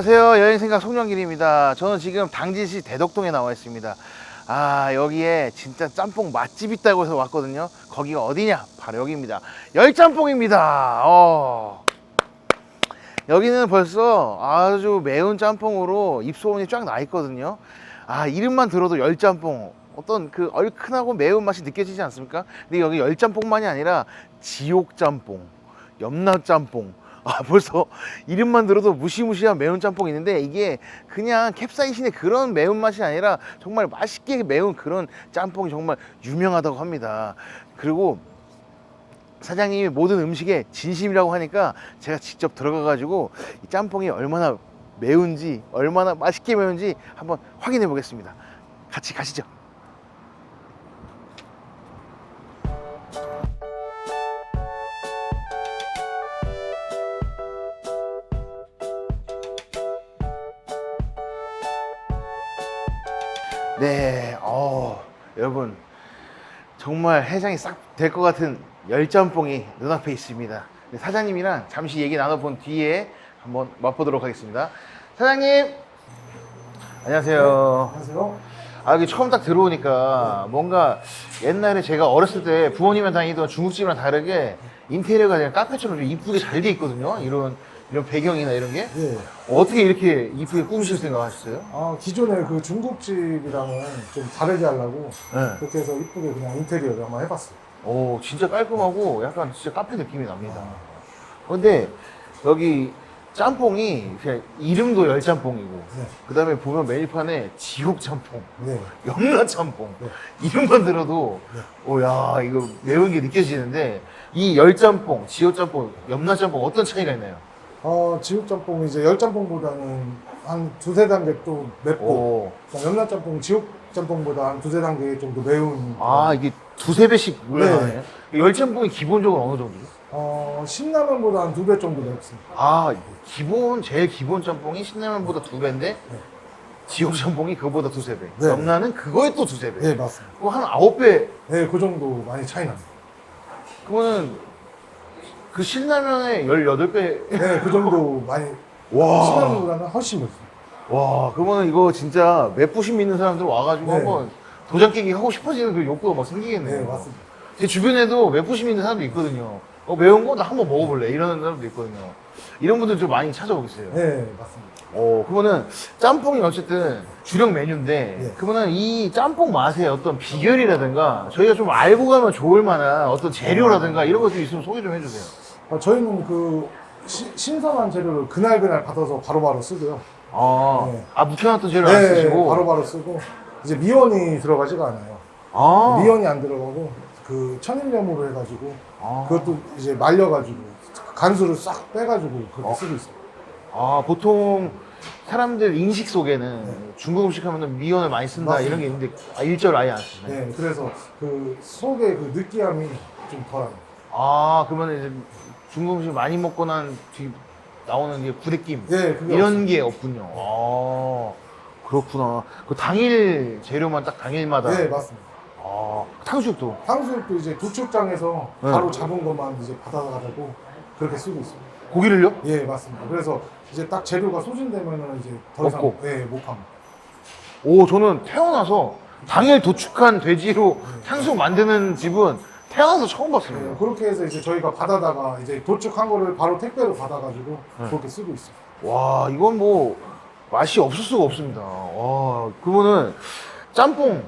안녕하세요. 여행생각 송영길입니다. 저는 지금 당진시 대덕동에 나와 있습니다. 아, 여기에 진짜 짬뽕 맛집 있다고 해서 왔거든요. 거기가 어디냐? 바로 여기입니다. 열짬뽕입니다. 어. 여기는 벌써 아주 매운 짬뽕으로 입소문이 쫙 나 있거든요. 아, 이름만 들어도 열짬뽕. 어떤 그 얼큰하고 매운 맛이 느껴지지 않습니까? 근데 여기 열짬뽕만이 아니라 지옥짬뽕, 염라짬뽕. 아, 벌써 이름만 들어도 무시무시한 매운 짬뽕이 있는데 이게 그냥 캡사이신의 그런 매운맛이 아니라 정말 맛있게 매운 그런 짬뽕이 정말 유명하다고 합니다. 그리고 사장님이 모든 음식에 진심이라고 하니까 제가 직접 들어가 가지고 이 짬뽕이 얼마나 매운지 얼마나 맛있게 매운지 한번 확인해 보겠습니다. 같이 가시죠. 네, 어, 여러분 정말 해장이 싹 될 것 같은 열짬뽕이 눈앞에 있습니다. 네, 사장님이랑 잠시 얘기 나눠본 뒤에 한번 맛보도록 하겠습니다. 사장님, 안녕하세요. 안녕하세요. 아, 여기 처음 딱 들어오니까 뭔가 옛날에 제가 어렸을 때 부모님이랑 다니던 중국집이랑 다르게 인테리어가 그냥 카페처럼 좀 이쁘게 잘 돼 있거든요. 이런, 이런 배경이나 이런 게. 예. 어떻게 이렇게 이쁘게 꾸미실 생각하셨어요? 아, 기존의 그 중국집이랑은 좀 다르게 하려고 네. 그렇게 해서 이쁘게 그냥 인테리어를 한번 해봤어요. 오, 진짜 깔끔하고 약간 진짜 카페 느낌이 납니다. 근데 여기 짬뽕이 그냥 이름도 열짬뽕이고, 네. 그 다음에 보면 메뉴판에 지옥 짬뽕, 네. 염라 짬뽕, 네. 이름만 들어도, 네. 오, 야, 이거 매운 게 느껴지는데, 이 열짬뽕, 지옥 짬뽕, 염라 짬뽕 어떤 차이가 있나요? 어, 지옥짬뽕이 이제 열짬뽕보다는 한 두세 단계 또 맵고, 오, 염라짬뽕, 지옥짬뽕보다 한 두세 단계 정도 매운. 아, 이게 두세 배씩 올라가네요. 열짬뽕이 기본적으로 어느 정도죠? 어, 신라면보다 한 두 배 정도 맵습니다. 아, 기본, 제일 기본 짬뽕이 신라면보다 두 배인데, 네. 지옥 짬뽕이 그거보다 두세 배. 네. 염라는 그거에 또 두세 배. 네, 맞습니다. 그거 한 아홉 배. 네, 그 정도 많이 차이 납니다. 그거는 그 신라면의 열여덟 배. 네, 그 정도 많이. 와. 신라면보다는 훨씬 맵습니다. 와, 그러면 이거 진짜 맵부심 있는 사람들 와가지고 네. 한번 도장 깨기 하고 싶어지는 그 욕구가 막 생기겠네요. 네, 맞습니다. 제 주변에도 맵부심 있는 사람도 있거든요. 어, 매운 거 나 한번 먹어볼래. 이러는 사람도 있거든요. 이런 분들 좀 많이 찾아오겠어요. 네, 맞습니다. 어, 그러면은 짬뽕이 어쨌든 주력 메뉴인데, 네. 그러면은 이 짬뽕 맛의 어떤 비결이라든가 저희가 좀 알고 가면 좋을 만한 어떤 재료라든가 이런 것들 있으면 소개 좀 해주세요. 어, 저희는 그 시- 신선한 재료를 그날 그날 받아서 바로바로 쓰고요. 아, 네. 아 묵혀놨던 재료 안 쓰시고. 바로바로 쓰고 이제 미원이 들어가지가 않아요. 아, 미원이 안 들어가고 그 천일염으로 해가지고 아, 그것도 이제 말려가지고 간수를 싹 빼가지고 그렇게 어. 쓰고 있어요. 아, 보통 사람들 인식 속에는 중국 음식 하면은 미원을 많이 쓴다 맞습니다. 이런 게 있는데 아, 일절 아예 안 쓰시네. 네, 그래서 그 속에 그 느끼함이 좀 덜합니다. 아, 그러면 이제 중국 음식 많이 먹고 난 뒤 나오는 게 부대낌. 네, 그게 이런 게 없군요. 아, 그렇구나. 그 당일 재료만 딱 당일마다. 네, 맞습니다. 아, 탕수육도. 탕수육도 이제 도축장에서 네. 바로 잡은 것만 이제 받아가지고 그렇게 쓰고 있습니다. 고기를요? 예, 맞습니다. 그래서 이제 딱 재료가 소진되면은 이제 더 이상 없고. 예, 못 합니다. 오, 저는 태어나서 당일 도축한 돼지로 탕수육 만드는 집은 태어나서 처음 예, 봤습니다. 그렇게 해서 이제 저희가 받아다가 이제 도축한 거를 바로 택배로 받아가지고 네. 그렇게 쓰고 있어요. 와, 이건 뭐 맛이 없을 수가 없습니다. 와, 그러면은 짬뽕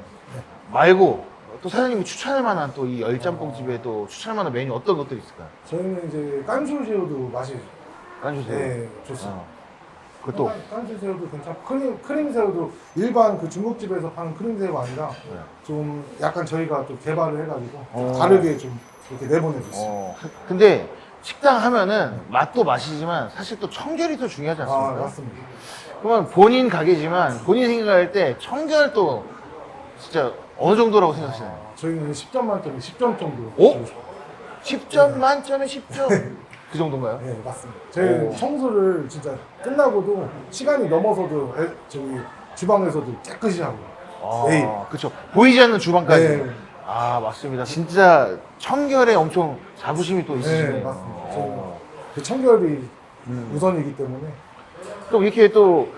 말고 또 사장님이 추천할 만한 또 이 열짬뽕 집에 또 추천할 만한 메뉴 어떤 것들이 있을까요? 저희는 이제 깐술새우도 맛이 깐주세요. 네, 좋습니다. 어. 그것도 깐- 깐술새우도 괜찮고 크림 크림 새우도 일반 그 중국집에서 파는 크림 새우가 아니라 네. 좀 약간 저희가 좀 개발을 해가지고 좀 어. 다르게 좀 이렇게 내보내줬어요. 어, 근데 식당 하면은 맛도 맛이지만 사실 또 청결이 더 중요하지 아 않습니까? 맞습니다. 그러면 본인 가게지만 본인 생각할 때 청결 또 진짜 어느 정도라고 생각하시나요? 아, 저희는 10점 만점에 10점 정도. 오? 싶어요. 10점 만점에 10점 그 정도인가요? 네 맞습니다. 저희 오. 청소를 진짜 끝나고도 시간이 넘어서도 에- 저기 주방에서도 깨끗이 하고. 아, 매일. 그렇죠. 보이지 않는 주방까지. 네. 아 맞습니다. 진짜 청결에 엄청 자부심이 또 있으시네요. 네, 맞습니다. 어. 그 청결이 음. 우선이기 때문에 또 이렇게 또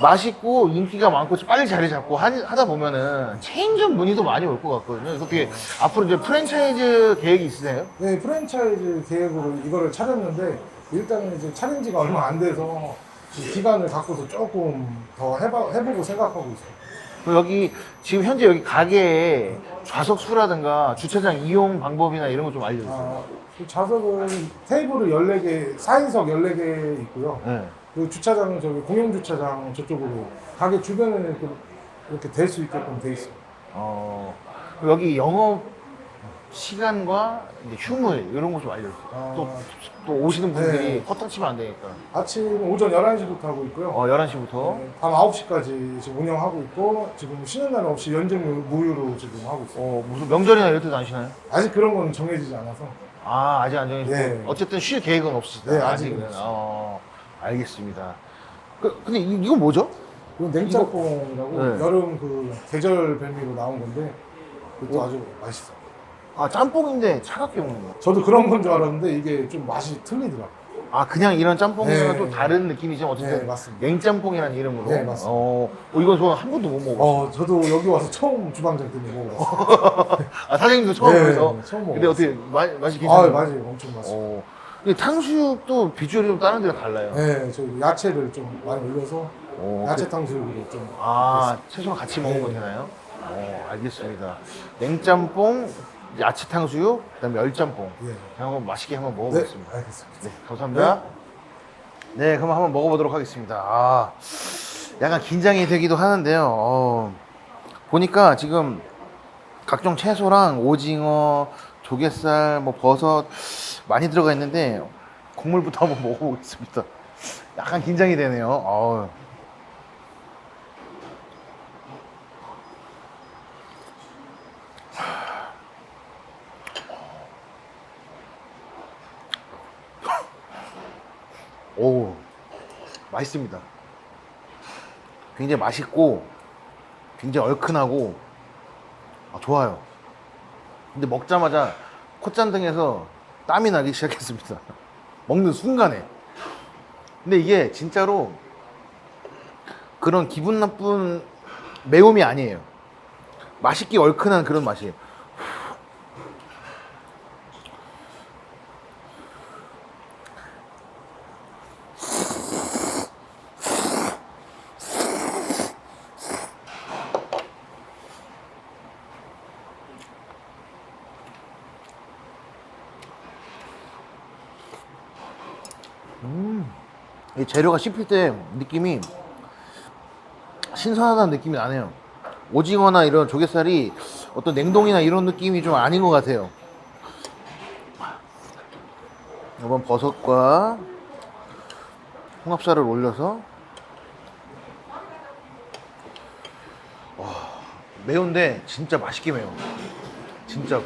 맛있고 인기가 많고 빨리 자리 잡고 하, 다 보면은 체인점 문의도 많이 올 것 같거든요. 이렇게 앞으로 이제 프랜차이즈 계획이 있으세요? 네, 프랜차이즈 계획으로 이거를 차렸는데 일단은 이제 차린 지가 얼마 안 돼서 이 기간을 갖고서 조금 더 해봐, 해보고 생각하고 있어요. 그럼 여기 지금 현재 여기 가게에 좌석 수라든가 주차장 이용 방법이나 이런 거 좀 알려주세요. 아, 그 좌석은 테이블을 14개, 4인석 14개 있고요. 네. 그리고 주차장은 저기 공용 주차장 저쪽으로 가게 주변에 이렇게, 이렇게 될 수 있게끔 돼 있어요. 어, 여기 영업 시간과 이제 휴무일 이런 거좀 알려주세요. 아. 또, 또 오시는 분들이 네. 허탕치면 안 되니까. 아침 오전 11시부터 하고 있고요. 어, 11시부터. 네, 밤 9시까지 지금 운영하고 있고 지금 쉬는 날 없이 연중 무휴로 지금 하고 있어요. 어, 무슨 명절이나 이럴 때도 안 쉬나요? 아직 그런 건 정해지지 않아서 아, 아직 안 정해지고. 네. 어쨌든 쉴 계획은 없으시다. 네, 아직은 없어요. 어, 알겠습니다. 그, 근데 이, 이건 뭐죠? 이건 냉짬뽕이라고 네. 여름 그 계절 별미로 나온 건데 이것도 오. 아주 맛있어. 요 아, 짬뽕인데 차갑게 먹는 거. 저도 그런 건 줄 알았는데 이게 좀 맛이 틀리더라고. 요 아, 그냥 이런 짬뽕이랑 네. 또 다른 느낌이지만 어쨌든 네, 맞습니다. 냉짬뽕이라는 이름으로. 네, 맞습니다. 어, 어, 이건 저는 한 번도 못 먹어봤어요. 어, 저도 여기 와서 처음 주방장 때문에 먹어봤어요. 아, 사장님도 처음 네, 보셔서. 처음 근데 먹어봤어요. 어떻게 마, 맛이 아, 괜찮아요? 맞아요. 엄청 맛있어. 요 어. 근데 탕수육도 비주얼이 좀 다른 데랑 달라요. 네, 저 야채를 좀 많이 올려서 어, 야채 그- 탕수육으로 좀. 아, 채소랑 같이 먹으면 네. 되나요? 어, 알겠습니다. 냉짬뽕, 야채 탕수육, 그다음에 열짬뽕. 예. 한번 맛있게 한번 네, 먹어보겠습니다. 알겠습니다. 네, 감사합니다. 네, 그럼 한번 먹어보도록 하겠습니다. 아, 약간 긴장이 되기도 하는데요. 어, 보니까 지금 각종 채소랑 오징어, 조갯살, 뭐 버섯 많이 들어가 있는데 국물부터 한번 먹어보겠습니다. 약간 긴장이 되네요. 어우. 오, 맛있습니다. 굉장히 맛있고, 굉장히 얼큰하고, 아, 좋아요. 근데 먹자마자 콧잔등에서 땀이 나기 시작했습니다. 먹는 순간에. 근데 이게 진짜로 그런 기분 나쁜 매움이 아니에요. 맛있게 얼큰한 그런 맛이에요. 이 재료가 씹힐 때 느낌이 신선하다는 느낌이 나네요. 오징어나 이런 조갯살이 어떤 냉동이나 이런 느낌이 좀 아닌 것 같아요. 이번 버섯과 홍합살을 올려서 와, 매운데 진짜 맛있게 매워. 진짜로.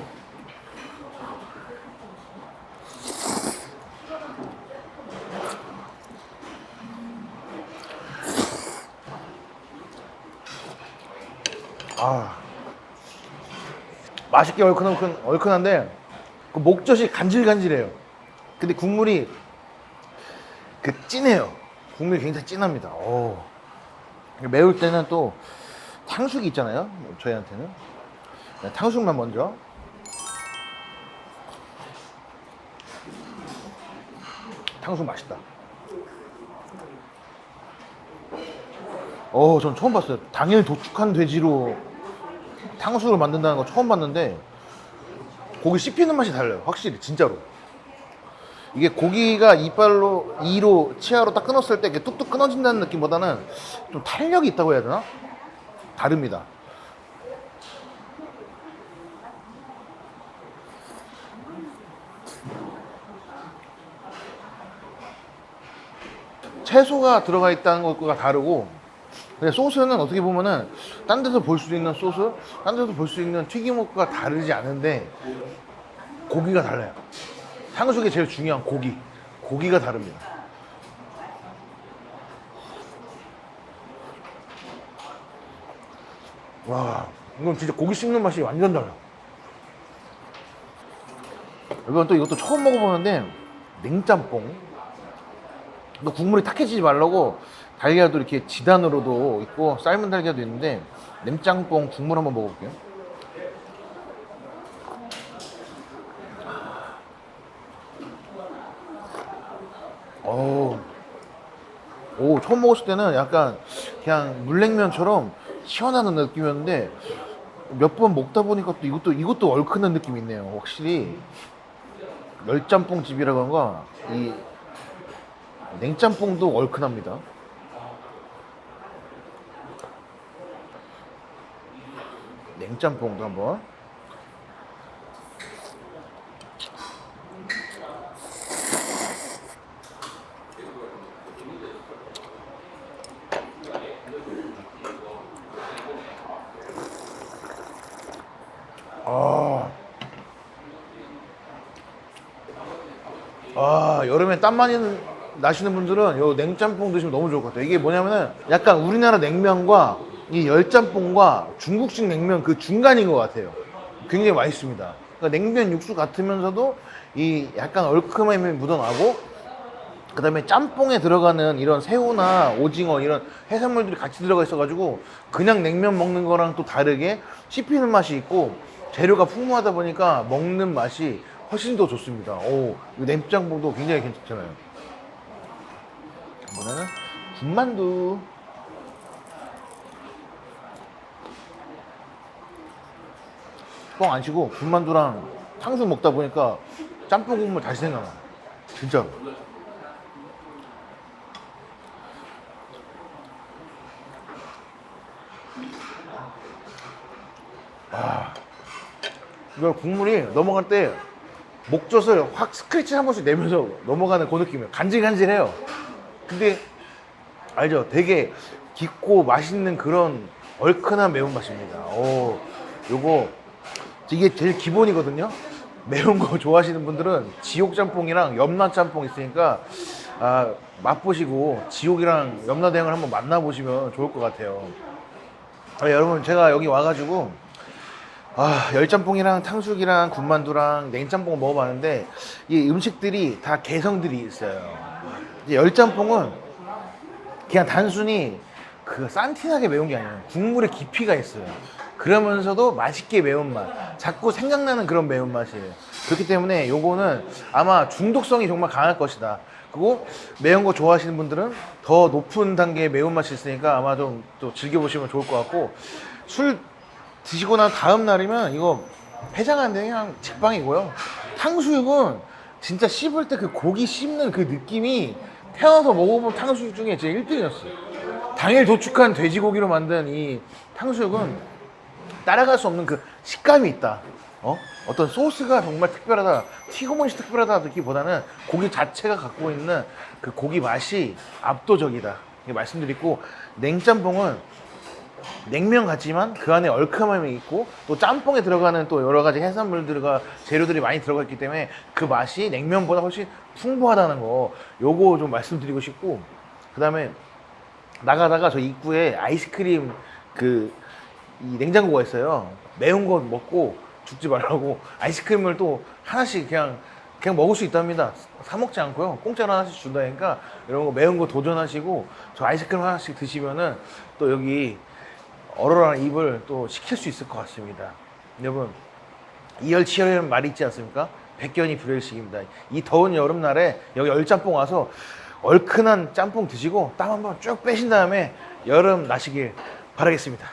아 맛있게 얼큰얼큰 얼큰한데 그 목젖이 간질간질해요. 근데 국물이 그 진해요. 국물이 굉장히 진합니다. 오. 매울 때는 또 탕수육이 있잖아요. 저희한테는 네, 탕수육만 먼저. 탕수육 맛있다. 어, 전 처음 봤어요. 당일 도축한 돼지로 탕수육을 만든다는 거 처음 봤는데 고기 씹히는 맛이 달라요. 확실히 진짜로. 이게 고기가 이빨로 이로 치아로 딱 끊었을 때 이렇게 뚝뚝 끊어진다는 느낌보다는 좀 탄력이 있다고 해야 되나? 다릅니다. 채소가 들어가 있다는 것과 다르고 근데 소스는 어떻게 보면은 딴 데서 볼 수 있는 소스, 딴 데서 볼 수 있는 튀김옷과 다르지 않은데 고기가 달라요. 탕수육에 제일 중요한 고기, 고기가 다릅니다. 와, 이건 진짜 고기 씹는 맛이 완전 달라. 이건 또 이것도 처음 먹어보는데 냉짬뽕. 또 국물이 탁해지지 말라고 달걀도 이렇게 지단으로도 있고 삶은 달걀도 있는데 냉짬뽕 국물 한번 먹어볼게요. 오, 오 처음 먹었을 때는 약간 그냥 물냉면처럼 시원한 느낌이었는데 몇 번 먹다 보니까 또 이것도 이것도 얼큰한 느낌이 있네요. 확실히 열짬뽕 집이라고 한가 이 냉짬뽕도 얼큰합니다. 냉짬뽕도 한번. 아. 아, 땀 많이 나시는 분들은 요 냉짬뽕 드시면 너무 좋을 것 같아요. 이게 뭐냐면은 약간 우리나라 냉면과 이 열짬뽕과 중국식 냉면 그 중간인 것 같아요. 굉장히 맛있습니다. 그러니까 냉면 육수 같으면서도 이 약간 얼큰함이 묻어나고 그 다음에 짬뽕에 들어가는 이런 새우나 오징어 이런 해산물들이 같이 들어가 있어가지고 그냥 냉면 먹는 거랑 또 다르게 씹히는 맛이 있고 재료가 풍부하다 보니까 먹는 맛이 훨씬 더 좋습니다. 오, 이 냉장뽕도 굉장히 괜찮잖아요. 이번에는 군만두. 뻥 안 치고 군만두랑 탕수육 먹다 보니까 짬뽕 국물 다시 생각나. 진짜로. 이거 국물이 넘어갈 때 목젖을 확 스크래치 한 번씩 내면서 넘어가는 그 느낌이에요. 간질간질해요. 근데 알죠? 되게 깊고 맛있는 그런 얼큰한 매운맛입니다. 오, 요거 이게 제일 기본이거든요. 매운 거 좋아하시는 분들은 지옥 짬뽕이랑 염라 짬뽕 있으니까 아, 맛보시고 지옥이랑 염라 대왕을 한번 만나보시면 좋을 것 같아요. 아, 여러분 제가 여기 와가지고 아, 열짬뽕이랑 탕수육이랑 군만두랑 냉짬뽕을 먹어봤는데 이 음식들이 다 개성들이 있어요. 열짬뽕은 그냥 단순히 그 산티나게 매운 게 아니에요. 국물에 깊이가 있어요. 그러면서도 맛있게 매운맛. 자꾸 생각나는 그런 매운맛이에요. 그렇기 때문에 요거는 아마 중독성이 정말 강할 것이다. 그리고 매운 거 좋아하시는 분들은 더 높은 단계의 매운맛이 있으니까 아마 좀 또 즐겨보시면 좋을 것 같고 술 드시고 난 다음 날이면 이거 해장하는데 그냥 직방이고요. 탕수육은 진짜 씹을 때 그 고기 씹는 그 느낌이 태어나서 먹어본 탕수육 중에 제 1등이었어요. 당일 도축한 돼지고기로 만든 이 탕수육은 따라갈 수 없는 그 식감이 있다. 어? 어떤 소스가 정말 특별하다. 튀고맛이 특별하다 듣기보다는 고기 자체가 갖고 있는 그 고기 맛이 압도적이다. 이렇게 말씀드리고 냉짬뽕은 냉면 같지만 그 안에 얼큰함이 있고 또 짬뽕에 들어가는 또 여러 가지 해산물들과 재료들이 많이 들어가 있기 때문에 그 맛이 냉면보다 훨씬 풍부하다는 거 요거 좀 말씀드리고 싶고 그 다음에 나가다가 저 입구에 아이스크림 그 이 냉장고가 있어요 매운 거 먹고 죽지 말라고 아이스크림을 또 하나씩 그냥 그냥 먹을 수 있답니다 사 먹지 않고요 공짜로 하나씩 준다니까 이런 거 매운 거 도전하시고 저 아이스크림 하나씩 드시면은 또 여기 얼얼한 입을 또 식힐 수 있을 것 같습니다. 여러분, 이열치열이라는 말이 있지 않습니까? 백견이 불여일식입니다. 이 더운 여름날에 여기 열짬뽕 와서 얼큰한 짬뽕 드시고 땀 한번 쭉 빼신 다음에 여름 나시길 바라겠습니다.